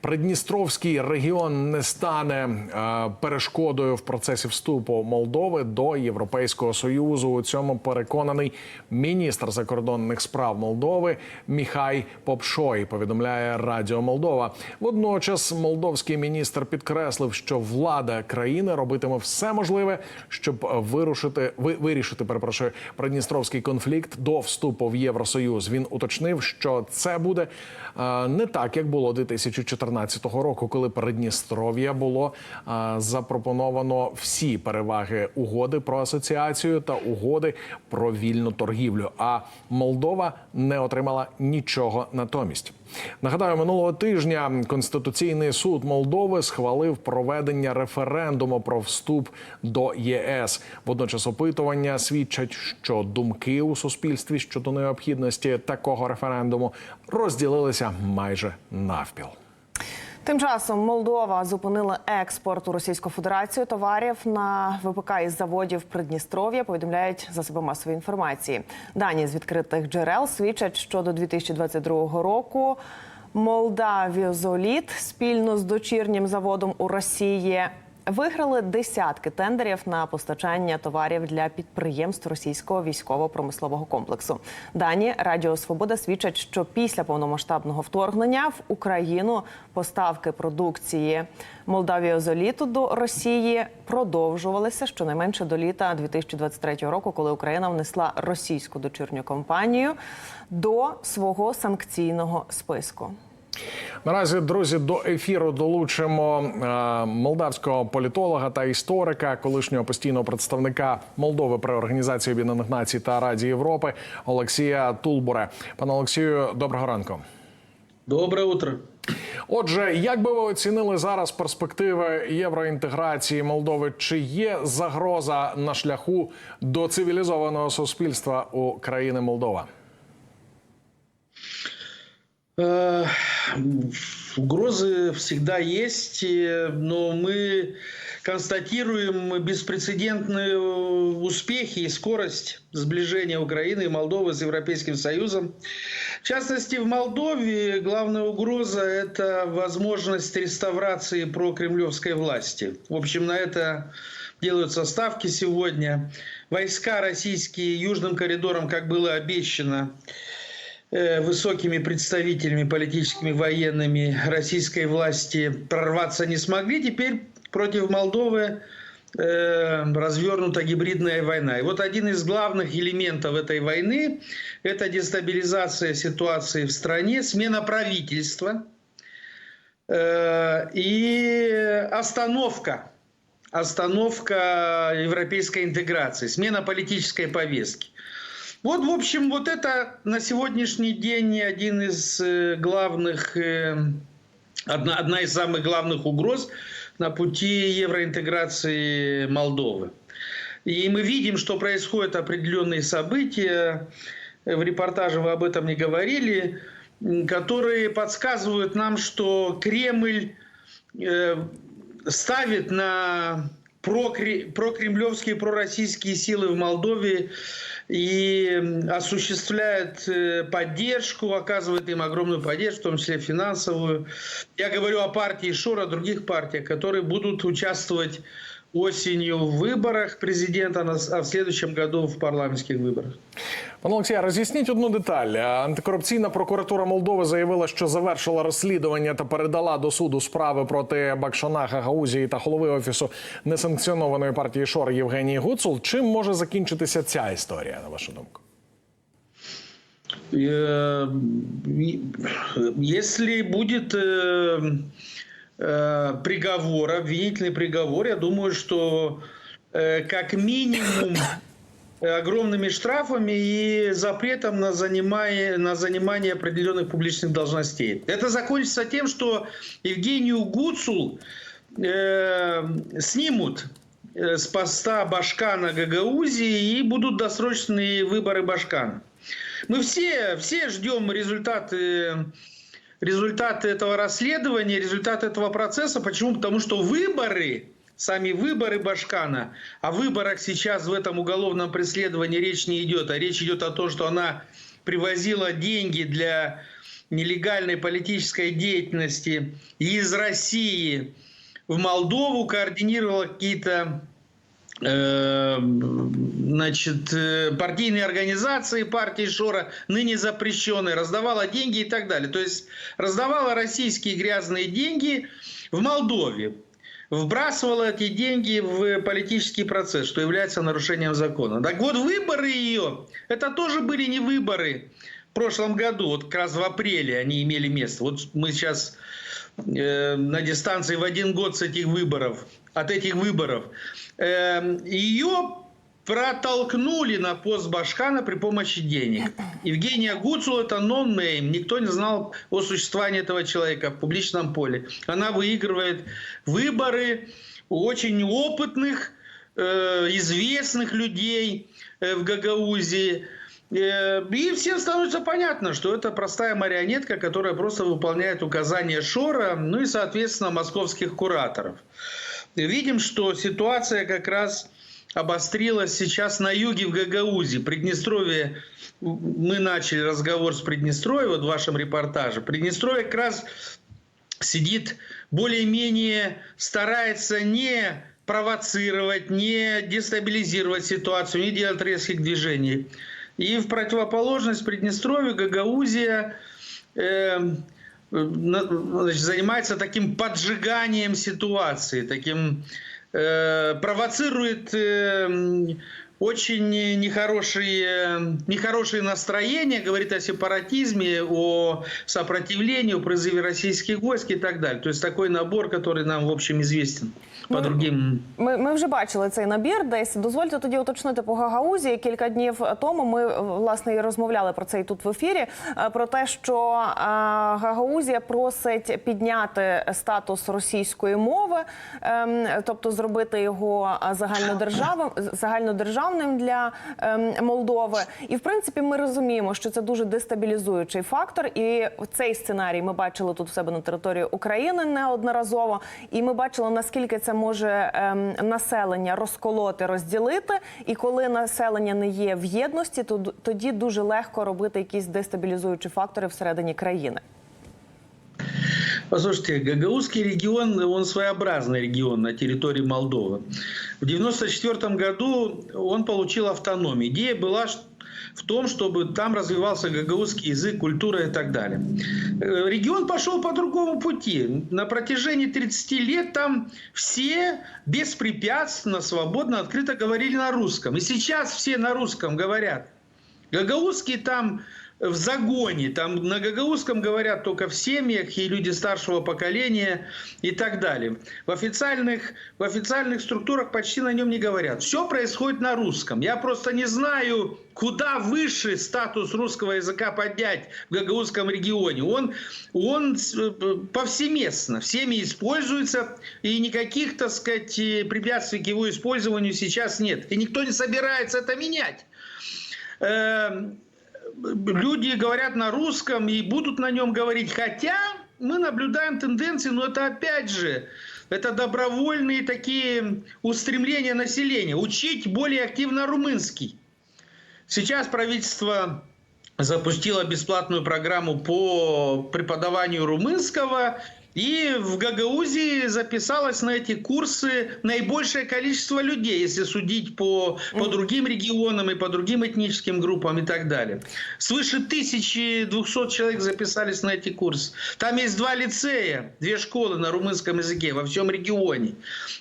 Придністровський регіон не стане е, перешкодою в процесі вступу Молдови до Європейського союзу. У цьому переконаний міністр закордонних справ Молдови Міхай Попшой. Повідомляє Радіо Молдова. Водночас молдовський міністр підкреслив, що влада країни робитиме все можливе, щоб вирушити ви, вирішити перепрошую придністровський конфлікт до вступу в Євросоюз. Він уточнив, що це буде е, не так, як було 2014 року, коли Придністров'я було запропоновано всі переваги угоди про асоціацію та угоди про вільну торгівлю. А Молдова не отримала нічого натомість. Нагадаю, минулого тижня Конституційний суд Молдови схвалив проведення референдуму про вступ до ЄС. Водночас опитування свідчать, що думки у суспільстві щодо необхідності такого референдуму розділилися майже навпіл. Тим часом Молдова зупинила експорт у Російську Федерацію товарів на ВПК із заводів Придністров'я. Повідомляють за себе масової інформації. Дані з відкритих джерел свідчать, що до 2022 року Молдавізоліт спільно з дочірнім заводом у Росії. Виграли десятки тендерів на постачання товарів для підприємств російського військово-промислового комплексу. Дані Радіо Свобода свідчать, що після повномасштабного вторгнення в Україну поставки продукції Молдавіозоліту до Росії продовжувалися щонайменше до літа 2023 року, коли Україна внесла російську дочірню компанію до свого санкційного списку. Наразі, друзі, до ефіру долучимо е, молдавського політолога та історика, колишнього постійного представника Молдови при організації Об'єднаних Націй та Раді Європи Олексія Тулбуре. Пане Олексію, доброго ранку. Доброе утро. Отже, як би ви оцінили зараз перспективи євроінтеграції Молдови? Чи є загроза на шляху до цивілізованого суспільства у країни Молдова? Э, Угрозы всегда есть, э, но мы констатируем беспрецедентные успехи и скорость сближения Украины и Молдовы с Европейским Союзом. В частности, в Молдове главная угроза – это возможность реставрации прокремлевской власти. В общем, на это делаются ставки сегодня. Войска российские южным коридором, как было обещано, э, высокими представителями политическими, военными российской власти прорваться не смогли. Теперь против Молдовы э, развернута гибридная война. И вот один из главных элементов этой войны – это дестабилизация ситуации в стране, смена правительства э, и остановка остановка европейской интеграции, смена политической повестки. Вот, в общем, вот это на сегодняшний день один из э, главных, э, одна, одна из самых главных угроз на пути евроинтеграции Молдовы. И мы видим, что происходят определенные события, в репортаже вы об этом не говорили, которые подсказывают нам, что Кремль э, ставит на прокремлевские, пророссийские силы в Молдове и осуществляет э, поддержку, оказывает им огромную поддержку, в том числе финансовую. Я говорю о партии Шора, о других партиях, которые будут участвовать осенью в выборах президента, а в следующем году в парламентских выборах. Пане Олексія, роз'ясніть одну деталь. Антикорупційна прокуратура Молдови заявила, що завершила розслідування та передала до суду справи проти Бакшана Гагаузії та голови офісу несанкціонованої партії Шор Євгенії Гуцул. Чим може закінчитися ця історія, на вашу думку? Э, Если будет э, э, приговор, обвинительный приговор, я думаю, что э, как минимум Огромными штрафами и запретом на занимание, на занимание определенных публичных должностей. Это закончится тем, что Евгению Гуцул э, снимут э, с поста Башкана Гагаузии и будут досрочные выборы Башкана. Мы все, все ждем результаты, результаты этого расследования, результаты этого процесса. Почему? Потому что выборы сами выборы Башкана. О выборах сейчас в этом уголовном преследовании речь не идет, а речь идет о том, что она привозила деньги для нелегальной политической деятельности из России в Молдову, координировала какие-то э, значит, э, партийные организации партии Шора, ныне запрещенные, раздавала деньги и так далее. То есть раздавала российские грязные деньги в Молдове вбрасывала эти деньги в политический процесс, что является нарушением закона. Так вот, выборы ее, это тоже были не выборы в прошлом году, вот как раз в апреле они имели место. Вот мы сейчас э, на дистанции в один год с этих выборов, от этих выборов. Э, ее протолкнули на пост Башкана при помощи денег. Евгения Гуцул это нон-нейм. Никто не знал о существовании этого человека в публичном поле. Она выигрывает выборы у очень опытных, э, известных людей э, в Гагаузии. Э, И всем становится понятно, что это простая марионетка, которая просто выполняет указания Шора, ну и, соответственно, московских кураторов. Видим, что ситуация как раз обострилась сейчас на юге в Гагаузии. Приднестровье, мы начали разговор с Приднестровьем вот в вашем репортаже. Приднестровье как раз сидит более-менее, старается не провоцировать, не дестабилизировать ситуацию, не делать резких движений. И в противоположность Приднестровью Гагаузия э, значит, занимается таким поджиганием ситуации, таким э, провоцирует э, очень нехорошие, нехорошие настроения, говорит о сепаратизме, о сопротивлении, о призыве российских войск и так далее. То есть такой набор, который нам, в общем, известен по Ну, другим Ми, ми вже бачили цей набір десь. Дозвольте тоді уточнити по Гагаузії. Кілька днів тому ми власне і розмовляли про це і тут в ефірі. е, Про те, що е, Гагаузія просить підняти статус російської мови, ем, тобто зробити його е, загальнодержавним, загальнодержавним для ем, Молдови. І в принципі, ми розуміємо, що це дуже дестабілізуючий фактор. І цей сценарій ми бачили тут у себе на території України неодноразово. І ми бачили наскільки це може ем, населення розколоти, розділити. І коли населення не є в єдності, то тоді дуже легко робити якісь дестабілізуючі фактори всередині країни. Послушайте, Гагаузский регион, он своеобразный регион на территории Молдовы. В 1994 году он получил автономию. Идея была в том, чтобы там развивался гагаузский язык, культура и так далее. Э, Регион пошел по другому пути. На протяжении 30 лет там все беспрепятственно, свободно, открыто говорили на русском. И сейчас все на русском говорят. Гагаузский там в загоне, там на гагаузском говорят только в семьях и люди старшего поколения и так далее. В официальных, в официальных структурах почти на нем не говорят. Все происходит на русском. Я просто не знаю, куда выше статус русского языка поднять в гагаузском регионе. Он, он э, повсеместно, всеми используется, и никаких, так сказать, э, препятствий к его использованию сейчас нет. И никто не собирается это менять. Люди говорят на русском и будут на нем говорить. Хотя мы наблюдаем тенденции, но это опять же, это добровольные такие устремления населения. Учить более активно румынский. Сейчас правительство запустило бесплатную программу по преподаванию румынского. И в Гагаузии записалось на эти курсы наибольшее количество людей, если судить по, по другим регионам и по другим этническим группам и так далее. Свыше 1200 человек записались на эти курсы. Там есть два лицея, две школы на румынском языке во всем регионе.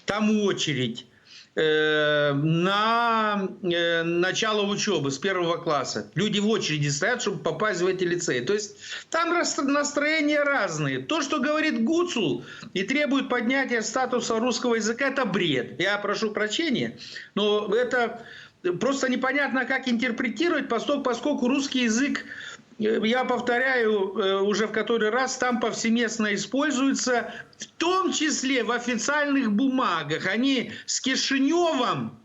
Там очередь на э, начало учебы с первого класса. Люди в очереди стоят, чтобы попасть в эти лицеи. То есть там настроения разные. То, что говорит Гуцул и требует поднятия статуса русского языка, это бред. Я прошу прощения, но это просто непонятно, как интерпретировать, поскольку, русский язык э, я повторяю э, уже в который раз, там повсеместно используется, в том числе в официальных бумагах. Они с Кишиневым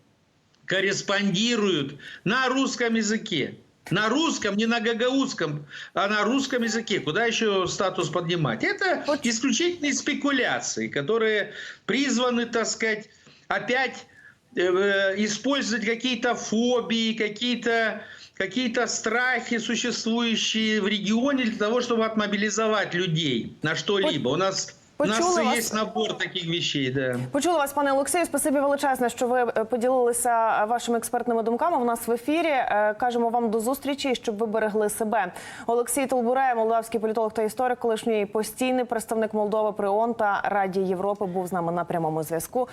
корреспондируют на русском языке. На русском, не на гагаузском, а на русском языке. Куда еще статус поднимать? Это исключительные спекуляции, которые призваны, так сказать, опять э, использовать какие-то фобии, какие-то какие-то страхи, существующие в регионе, для того, чтобы отмобилизовать людей на что-либо. У нас, у нас вас. есть набор таких вещей, да. Почула вас, пане Олексію. Спасибі величезне, що ви е, поділилися вашими експертними думками. У нас в ефірі Е, кажемо вам до зустрічі, щоб ви берегли себе. Олексій Толбуре, молдавський політолог та історик, колишній постійний представник Молдови при ООН та Раді Європи, був з нами на прямому зв'язку.